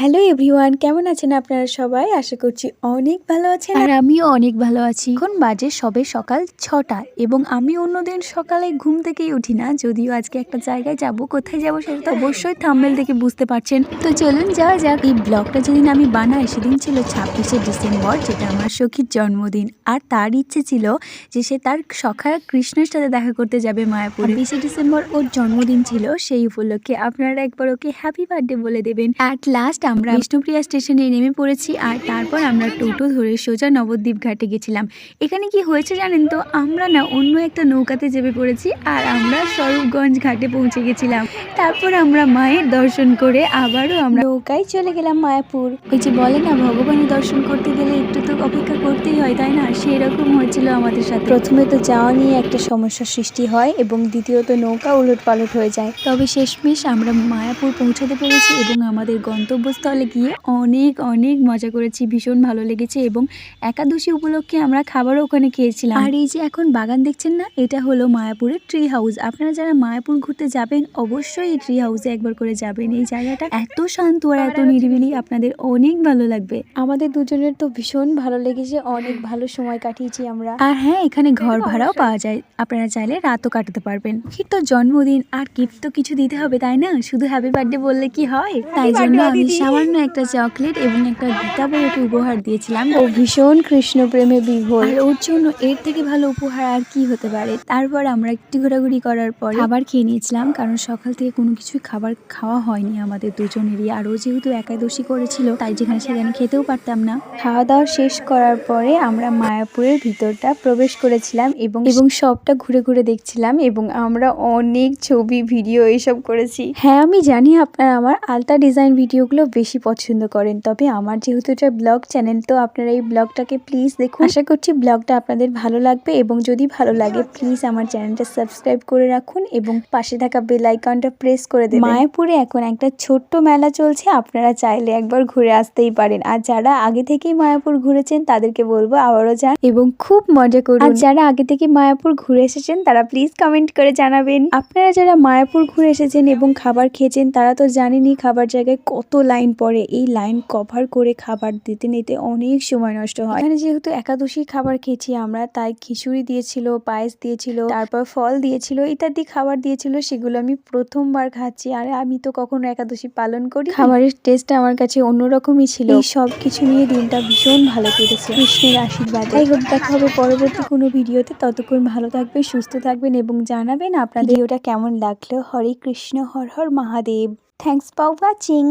Hello everyone কেমন আছেন আপনারা সবাই? আশা করছি অনেক ভালো আছেন। আর আমিও অনেক ভালো আছি। এখন বাজে সবে সকাল ছটা এবং আমি অন্যদিন সকালে ঘুম থেকেই উঠি না যদিও আজকে একটা জায়গায় যাব কোথায় যাব সেটা তো অবশ্যই থাম্বেল থেকে বুঝতে পারছেন। তো চলুন যাওয়া যাক। এই ব্লগটা যেদিন আমি বানাই সেদিন ছিল ছাব্বিশে ডিসেম্বর যেটা আমার সখীর জন্মদিন। আর তার ইচ্ছে ছিল যে সে তার সখা কৃষ্ণের সাথে দেখা করতে যাবে মায়াপুরে। বিশে ডিসেম্বর ওর জন্মদিন ছিল সেই উপলক্ষে আপনারা একবার ওকে হ্যাপি বার্থডে বলে দেবেন। অ্যাট লাস্ট আমরা বিষ্ণুপ্রিয়া স্টেশনে নেমে পড়েছি আর তারপর আমরা টোটো ধরে সোজা নবদ্বীপ ঘাটে গেছিলাম। এখানে কি হয়েছে জানেন তো? আমরা না অন্য একটা নৌকাতে চেপে পড়েছি আর আমরা স্বরূপগঞ্জ ঘাটে পৌঁছে গেছিলাম। তারপর আমরা মায়ের দর্শন করে আবারও আমরা নৌকায় চলে গেলাম মায়াপুর। ওই যে বলে না, ভগবানের দর্শন করতে গেলে একটু তো অপেক্ষা করতেই হয়, তাই না? সেরকম হয়েছিল আমাদের সাথে। প্রথমে তো যাওয়া নিয়ে একটা সমস্যার সৃষ্টি হয় এবং দ্বিতীয়ত নৌকা উলট পালট হয়ে যায়। তবে শেষমেশ আমরা মায়াপুর পৌঁছাতে পেরেছি এবং আমাদের গন্তব্যস্থলে গিয়ে অনেক অনেক মজা করেছি ভীষণ ভালো লেগেছে এবং একাদশী উপলক্ষে আমরা খাবারও ওখানে খেয়েছিলাম। আর এই যে এখন বাগান দেখছেন না এটা হলো মায়াপুরের ট্রি হাউস আপনারা যারা মায়াপুর ঘুরতে যাবেন অবশ্যই এই ট্রি হাউসে একবার করে যাবেন। এই জায়গাটা এত শান্ত আর এত নিরিবিলি আপনাদের অনেক ভালো লাগবে। আমাদের দুজনের তো ভীষণ ভালো লেগেছে অনেক ভালো সময় কাটিয়েছি আমরা। আর হ্যাঁ এখানে ঘর ভাড়াও পাওয়া যায় আপনারা চাইলে রাতও কাটাতে পারবেন। কি তো জন্মদিন আর গিফট তো কিছু দিতে হবে তাই না? শুধু হ্যাপি বার্থডে বললে কি হয়? তাই জন্য আমি সামান্য একটা চকলেট এবং একটা গীতা বই ওকে উপহার দিয়েছিলাম। ও ভীষণ কৃষ্ণ প্রেমে বিভোর। আর ওর জন্য এর থেকে ভালো উপহার আর কি হতে পারে? তারপর আমরা একটু ঘোরাঘুরি করার পর খাবার খেয়ে নিয়েছিলাম কারণ সকাল থেকে কোনো কিছুই খাবার খাওয়া হয়নি আমাদের দুজনেরই। আর ও যেহেতু একাদশী করেছিল তাই যেখানে সেখানে খেতেও পারতাম না। খাওয়া দাওয়া শেষ করার পরে আমরা মায়াপুরের ভিতরটা প্রবেশ করেছিলাম এবং এবং সবটা ঘুরে ঘুরে দেখছিলাম এবং আমরা অনেক ছবি ভিডিও এইসব করেছি। হ্যাঁ আমি জানি আপনারা আমার আলতা ডিজাইন ভিডিওগুলো বেশি পছন্দ করেন। তবে আমার যেহেতু এটা ব্লগ চ্যানেল, তো আপনারা এই ব্লগটাকে প্লিজ দেখুন। আশা করছি ব্লগটা আপনাদের ভালো লাগবে এবং যদি ভালো লাগে প্লিজ আমার চ্যানেলটা সাবস্ক্রাইব করে রাখুন এবং পাশে থাকা বেল আইকনটা প্রেস করে দেবেন। মায়াপুরে এখন একটা ছোট্ট মেলা চলছে, আপনারা চাইলে একবার ঘুরে আসতেই পারেন। আর যারা আগে থেকেই মায়াপুর ঘুরেছেন, তাদেরকে বলব আবারও যান এবং খুব মজা করুন। আর যারা আগে থেকে মায়াপুর ঘুরে এসেছেন, তারা প্লিজ কমেন্ট করে জানাবেন। আপনারা যারা মায়াপুর ঘুরে এসেছেন এবং খাবার খেয়েছেন, তারা তো জানেনই খাবার জায়গায় কত লাইন পড়ে এই লাইন কভার করে খাবার দিতে নিতে অনেক সময় নষ্ট হয়। এখানে যেহেতু একাদশী খাবার খেয়েছি আমরা, তাই খিচুড়ি দিয়েছিল, পায়েস দিয়েছিল, তারপর ফল দিয়েছিল, ইত্যাদি খাবার দিয়েছিল, সেগুলো আমি প্রথমবার খাচ্ছি। আর আমি তো কখনো একাদশী পালন করি খাবারের টেস্ট আমার কাছে অন্যরকমই ছিল। এই সব কিছু নিয়ে দিনটা ভীষণ ভালো কেটেছে। কৃষ্ণের আশীর্বাদ। যাই হোক, দেখা হবে পরবর্তী কোনো ভিডিওতে। ততক্ষণ ভালো থাকবেন, সুস্থ থাকবেন এবং জানাবেন আপনাদের ভিডিওটা কেমন লাগল। Hare Krishna, Har Har Mahadev. Thanks for watching